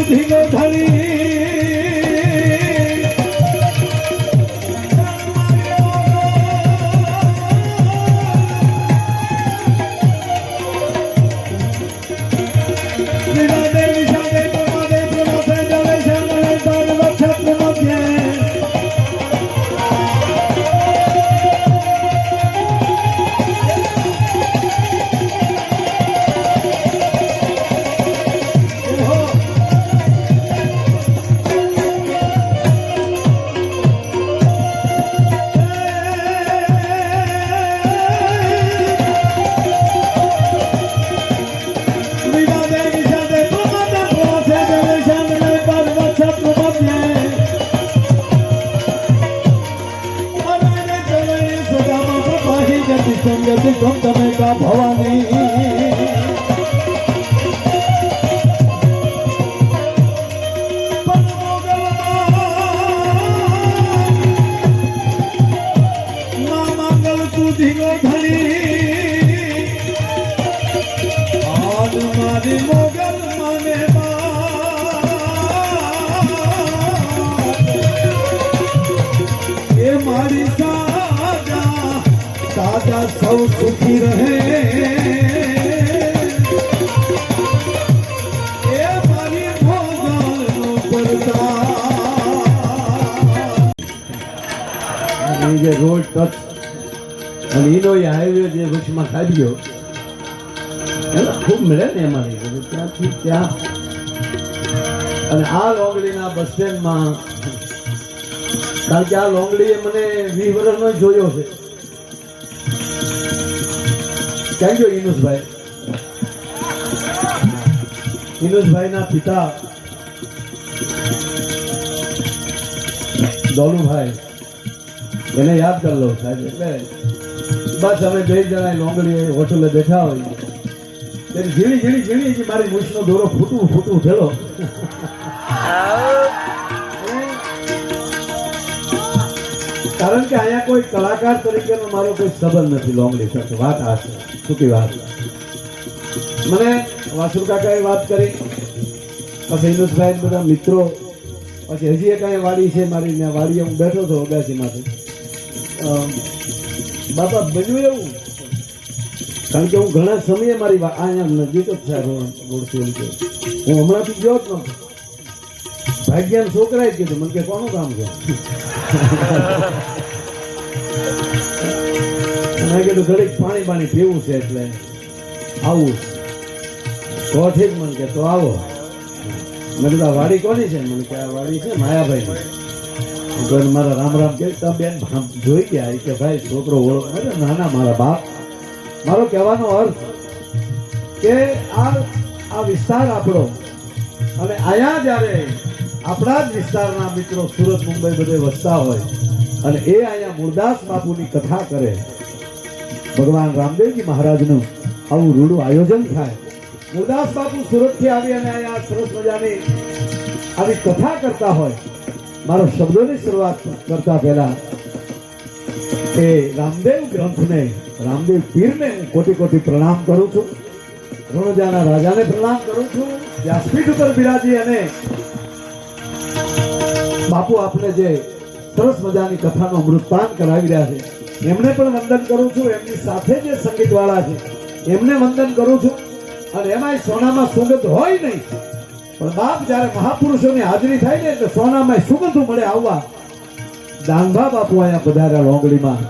বুঝিল ধরি સંગતિ તમે કા ભવાની. સાજા સૌ સુખી રહે જે અને એનો એ જે વચમાં કાઢ્યો એનો ખૂબ મળે ને એમાં ત્યાંથી ત્યાં અને આ લોંગડીના બસ સ્ટેન્ડમાં કારણ કે આ લોંગડીએ મને વીસ જોયો છે. ગયો ઇનુસભાઈ ઇનુસભાઈના પિતા દોલુભાઈ એને યાદ કરી લો સાહેબ એટલે બસ અમે બે જણા લોંગડી હોટલે બેઠા હોય ત્યારે ઝીણી ઝીણી ઝીણી મારી મૂછનો દોરો ફૂટવું ફૂટવું થયેલો કારણ કે અહીંયા કોઈ કલાકાર તરીકેનો મારો કોઈ સંબંધ નથી લોંગડી સાથે વાત આ છે. સુકી વાત. મને વાસુ કાકાએ વાત કરી, પછી ઇનુસભાઈ ને બધા મિત્રો, પછી હજી એક અહીંયા વાડી છે મારી, ત્યાં વાડીએ હું બેઠો હતો અગાસીમાંથી. બાપા, બન્યું એવું? કારણ કે હું ઘણા સમયે મારી અહીંયા નજીક જ છે એમ કે. હું હમણાંથી ગયો જ નહોતો. ભાગ્યાના છોકરાએ કીધું. મને કે, કોનું કામ છે? મેં પાણી પાણી પીવું છે એટલે આવું તો ઠીક મને કે, તો આવો. મેં કીધું વાડી કોની છે? મને કે, આ વાડી છે માયાભાઈ તો મારા રામ રામ કે બેન જોઈ ગયા કે, ભાઈ, છોકરો ઓળખ અરે ના ના મારા બાપ. મારો કહેવાનો અર્થ કે આ આ વિસ્તાર આપણો, અને અહીંયા જ્યારે આપણા જ વિસ્તારના મિત્રો સુરત, મુંબઈ બધે વસતા હોય, અને એ મૂળદાસ બાપુની કથા કરે. ભગવાન રામદેવજી મહારાજનું આવું રૂડું આયોજન થાય. મૂળદાસ બાપુ સુરતથી આવી અને અહીંયા સરસ મજાની આવી કથા કરતા હોય. મારો શબ્દોની શરૂઆત કરતા પહેલા એ રામદેવ ગ્રંથને, રામદેવ પીરને કોટી કોટી પ્રણામ કરું છું. રણજાના રાજાને પ્રણામ કરું છું. વ્યાસપીઠ ઉપર બિરાજી અને બાપુ આપને જે સરસ મજાની કથાનો અમૃતપાન કરાવી રહ્યા છે. એમને પણ વંદન કરું છું. એમની સાથે જે સંગીતવાળા છે, એમને વંદન કરું છું. અને એમાંય સોનામાં સુગંધ હોય નહીં. પણ બાપ જ્યારે મહાપુરુષોની હાજરી થાય ને, એટલે સોનામાં સુગંધ મળે આવવા. દાંભા બાપુ અહીંયા પધાર્યા લોંગડીમાં.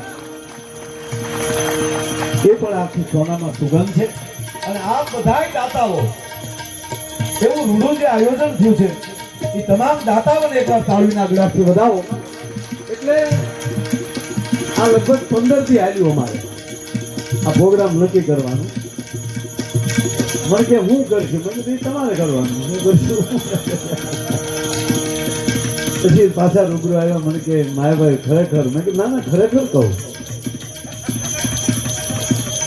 એ પણ આખી સોનામાં સુગંધ છે. અને આ બધા દાતાઓ, એવું રૂડું જે આયોજન થયું છે, એ તમામ દાતાઓને એકવાર તાળીના ગળાથી વધાવો. એટલે આ લગભગ પંદરથી આવ્યું અમારે. આ પ્રોગ્રામ નક્કી કરવાનું. મને કે હું કરશું? મને "એ તમારે કરવાનું. હું કરશું પછી પાછા રૂબરૂ આવ્યા, મને કે, માયાભાઈ ખરેખર. મેં કીધું, ના ના, ખરેખર કહું.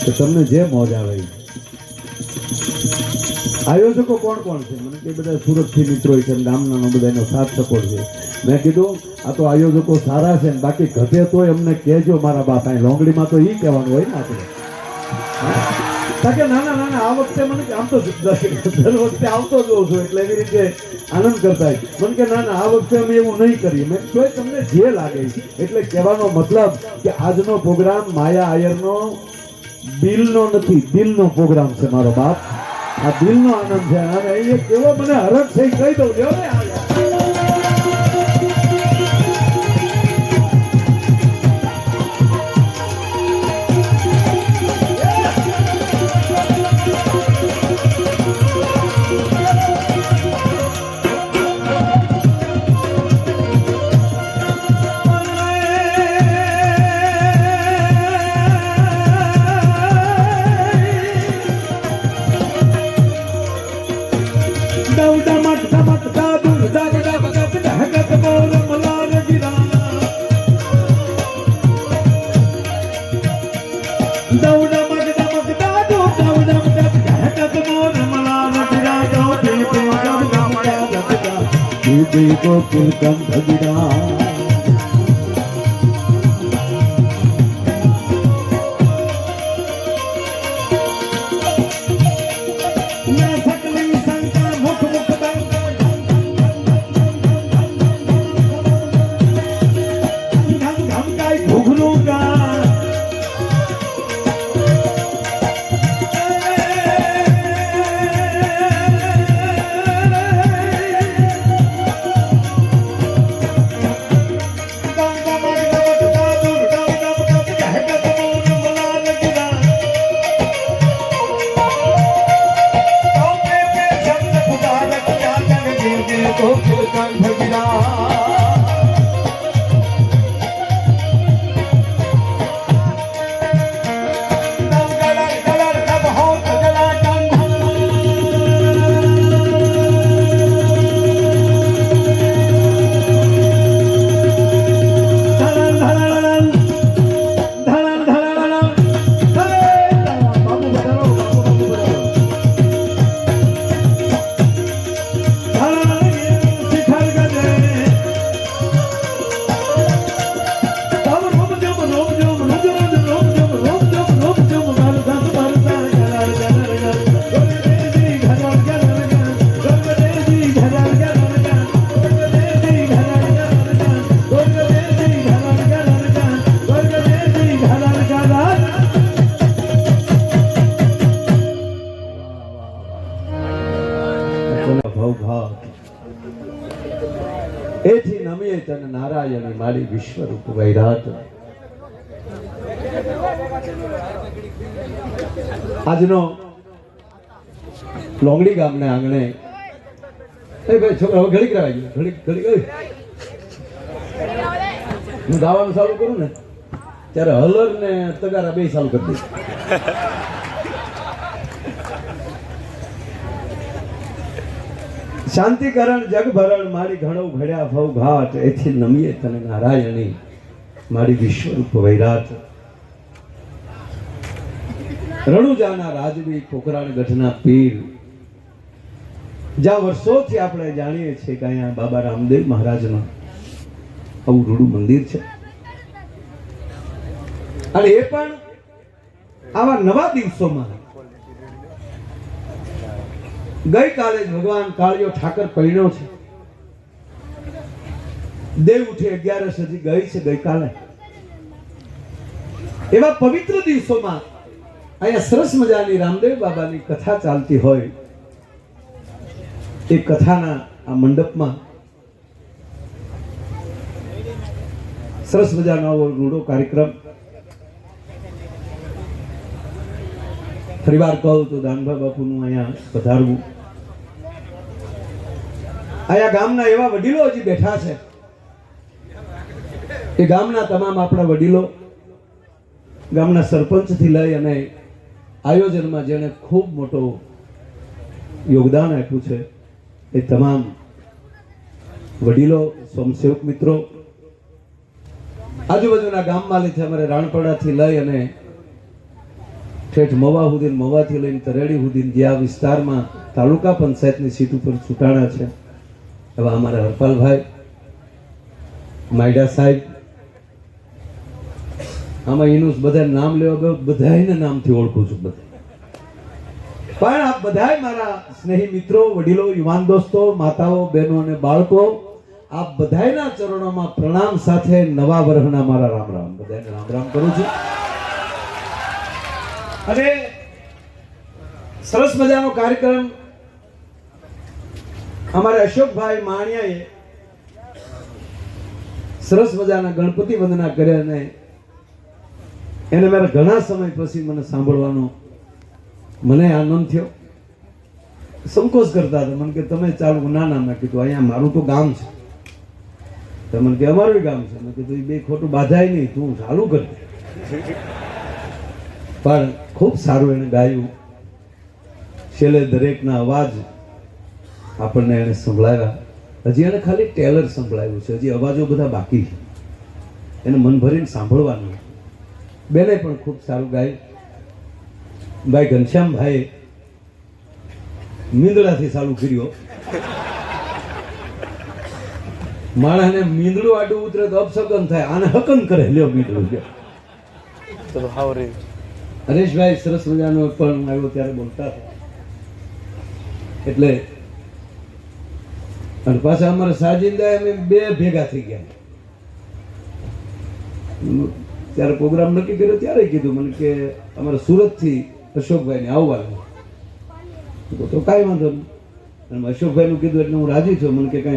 તો તમને જે મોજ આવે. આયોજકો કોણ કોણ છે? મને કે બધા સુરતથી મિત્રો છે ગામના બધાનો સાથ સપોર્ટ છે. મેં કીધું, આ તો આયોજકો સારા છે બાકી ઘટે તો એમને કહેજો, મારા બાપ અહીં લોંગડીમાં તો એ કહેવાનું હોય ને આપણે. ના ના આ વખતે મને આમ તો દર વખતે આવતો જ હોઉં છું, એટલે એવી રીતે આનંદ કરતા. મને કે ના ના આ વખતે અમે એવું નહીં કરીએ. મેં તોય તમને જે લાગે એટલે કહેવાનો મતલબ કે આજનો પ્રોગ્રામ માયા આયરનો, દિલનો નથી, દિલનો પ્રોગ્રામ છે મારો બાપ. આ દિલનો આનંદ છે. અને એ કેવો મને હરખ છે કહી દઉં જો ને ગોકુલ કંઠ ગિરા તન નારાયણી મારી વિશ્વરૂપ વૈરાટ આજનો લોંગડી ગામને આંગણે એ ભાઈ છોકરા હવે ઘડીક રાહ ગયો ઘડીક. હું ગાવાનું ચાલુ કરું ને ત્યારે હલર ને તગારા બે ચાલુ કરી દઈશ શાંતિકરણ જગભરણ મારી ઘણો ઘડ્યા ભવ ઘાટ એથી નમીએ તને નારાયણી, મારી વિશ્વરૂપ વૈરાટ. રણુજાના રાજવી કોકરાણ ગઢના પીર. જ્યાં વર્ષોથી આપણે જાણીએ છીએ કે અહીંયા બાબા રામદેવ મહારાજનું આવું રૂડું મંદિર છે. અને એ પણ આવા નવા દિવસોમાં. ગઈકાલે જ ભગવાન કાળિયો ઠાકર પહેણ્યો છે. દેવ ઉઠી અગિયારસ હજી ગઈ છે ગઈકાલે. એવા પવિત્ર દિવસોમાં અહીંયા સરસ મજાની રામદેવ બાબાની કથા ચાલતી હોય. એ કથાના આ મંડપમાં સરસ મજાનો રૂડો કાર્યક્રમ. ફરીવાર કહું તો દાનભા બાપુનું અહીંયા પધારવું. અહીંયા ગામના એવા વડીલો હજી બેઠા છે. એ ગામના તમામ આપણા વડીલો ગામના સરપંચથી લઈ અને આયોજનમાં જેણે ખૂબ મોટો યોગદાન આપ્યું છે, એ તમામ વડીલો, સ્વયંસેવક મિત્રો, આજુબાજુના ગામમાં લીધે અમારે રાણપડાથી લઈ અને ઠેઠ મવા સુધી મવાથી લઈને તરેડી સુધી જે વિસ્તારમાં તાલુકા પંચાયતની સીટ ઉપર ચૂંટાણા છે. એવા અમારા હરપાલભાઈ માયડા સાહેબ આમાં એનું બધા નામ લેવા ગયો બધાને નામથી ઓળખું છું બધા પણ આપ બધાય મારા સ્નેહી મિત્રો વડીલો યુવાન દોસ્તો માતાઓ બહેનો અને બાળકો આપ બધાયના ચરણોમાં પ્રણામ સાથે નવા વર્ષના મારા રામ રામ બધાને રામ રામ કરું છું અને સરસ મજાનો કાર્યક્રમ અમારા અશોકભાઈ માણિયાએ સરસ મજાના ગણપતિ વંદના કર્યા અને એને મારા ઘણા સમય પછી મને સાંભળવાનો મને આનંદ થયો. સંકોચ કરતા હતા. મને કે તમે ચાલુ ના ના, મેં કીધું, અહીંયા મારું તો ગામ છે. તો મને કે, અમારું ગામ છે. મેં કીધું, એ બે ખોટું બાધાય નહીં, તું ચાલુ કર. પણ ખૂબ સારું એને ગાયું. છેલ્લે દરેકના અવાજ આપણને એને સંભળાવ્યા. હજી એને ખાલી ટેલર સંભળાવ્યું છે. હજી અવાજો બધા બાકી છે. એને મન ભરીને સાંભળવાનું બેને પણ ખૂબ સારું ગાયું. ભાઈ ઘનશ્યામભાઈ મીંદડાથી સારું કર્યો. માણસને મીંદડું આડું ઉતરે તો અપશકન થાય. આને હકન કરે. લ્યો મીંદડું હરેશભાઈ સરસ મજાનો પણ આવ્યો ત્યારે બોલતા હતા. એટલે અને પાછા અમારા સાજિંદા અમે બે ભેગા થઈ ગયા. ત્યારે પ્રોગ્રામ નક્કી કર્યો ત્યારે કીધું મને કે અમારે સુરતથી અશોકભાઈને આવવાનું. તો કાંઈ વાંધો નહીં. અને અશોકભાઈનું કીધું એટલે હું રાજી છું. મને કે કાંઈ